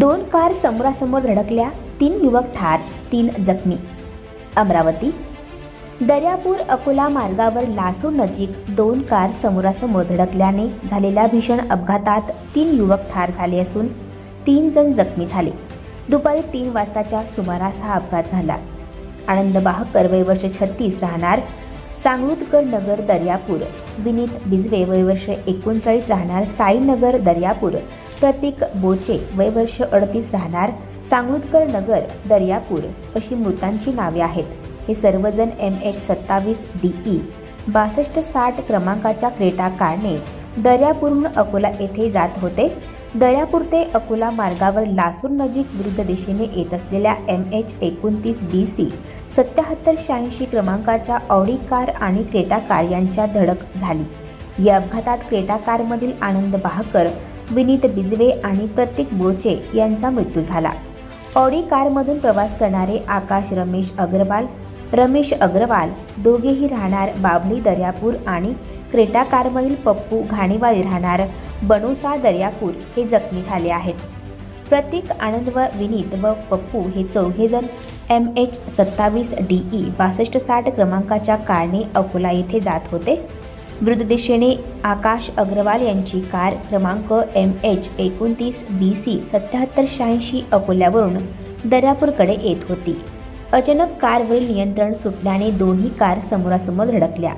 दोन कार समोरासमोर धडकल्या तीन युवक ठार तीन जखमी. अमरावती दर्यापूर अकोला मार्गावर लासूर नजीक दोन कार समोरासमोर धडकल्याने झालेल्या भीषण अपघातात तीन युवक ठार झाले असून तीन जण जखमी झाले. दुपारी तीन वाजताच्या सुमारास हा अपघात झाला. आनंद बाहकर वय वर्ष छत्तीस राहणार सांगरुतकर नगर दर्यापूर. विनीत बिजवे वय वर्ष एकोणचाळीस राहणार साईनगर दर्यापूर. प्रतीक बोचे वय वर्ष अडतीस राहणार सांगरुतकर नगर दर्यापूर अशी मृतांची नावे आहेत. हे सर्वजण एम एच सत्तावीस डी ई. बासष्ट साठ क्रमांकाच्या क्रेटा कारने दर्यापूरहून अकोला येथे जात होते. दर्यापूर ते अकोला मार्गावर लासूर नजीक विरुद्ध दिशेने येत असलेल्या एम एच एकोणतीस बी सी सत्याहत्तर शहाऐंशी क्रमांकाच्या ऑडी कार आणि क्रेटा कार यांच्या धडक झाली. या अपघातात क्रेटा कारमधील आनंद बाहकर विनीत बिजवे आणि प्रतीक बोचे यांचा मृत्यू झाला. ऑडी कारमधून प्रवास करणारे आकाश रमेश अग्रवाल रमेश अग्रवाल दोघेही राहणार बाबली दर्यापूर आणि क्रेटा कारमधील पप्पू घाणीवाली राहणार बनोसा दर्यापूर हे जखमी झाले आहेत. प्रतीक आनंद व विनीत व पप्पू हे चौघेजण एम एच सत्तावीस डी ई बासष्ट साठ क्रमांकाच्या कारने अकोला येथे जात होते. दिशेने आकाश अग्रवाल यांची कार क्रमांक एम एच एकोणतीस बी सी सत्याहत्तर शहाऐंशी अकोल्यावरून दर्यापूरकडे येत होती. अचानक कारवरील नियंत्रण सुटल्याने दोन्ही कार समोरासमोर धडकल्या.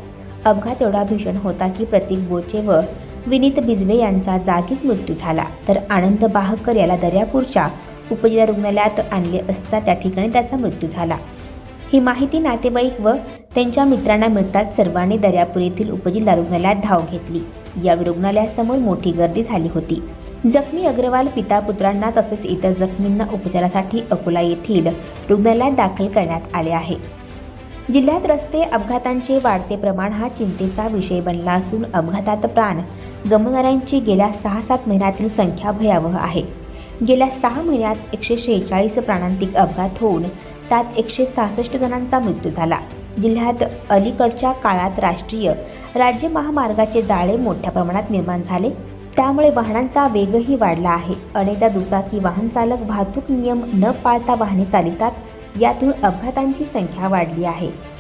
अपघात एवढा भीषण होता की प्रतीक बोचे व विनीत बिजवे यांचा जागीच मृत्यू झाला. तर आनंद बाहकर याला दर्यापूरच्या उपजिल्हा रुग्णालयात आणले असता त्या ठिकाणी त्याचा मृत्यू झाला. ही माहिती नातेवाईक व त्यांच्या मित्रांना मिळताच सर्वांनी दर्यापूर येथील उपजिल्हा रुग्णालयात धाव घेतली. या रुग्णालयासमोर मोठी गर्दी झाली होती. जखमी अग्रवाल पिता पुत्रांना तसेच इतर जखमींना उपचारासाठी अकोला येथील रुग्णालयात दाखल करण्यात आले आहे. जिल्ह्यात रस्ते अपघातांचे वाढते प्रमाण हा चिंतेचा विषय बनला असून अपघातात प्राण गमवणाऱ्यांची गेल्या सहा सात महिन्यातील संख्या भयावह आहे. गेल्या सहा महिन्यात एकशे शेहेचाळीस प्राणांतिक अपघात होऊन त्यात एकशे सहासष्ट जणांचा मृत्यू झाला. जिल्ह्यात अलीकडच्या काळात राष्ट्रीय राज्य महामार्गाचे जाळे मोठ्या प्रमाणात निर्माण झाले. त्यामुळे वाहनांचा वेगही वाढला आहे. अनेकदा दुचाकी वाहन चालक वाहतूक नियम न पाळता वाहने चालवितात. यातून अपघातांची संख्या वाढली आहे.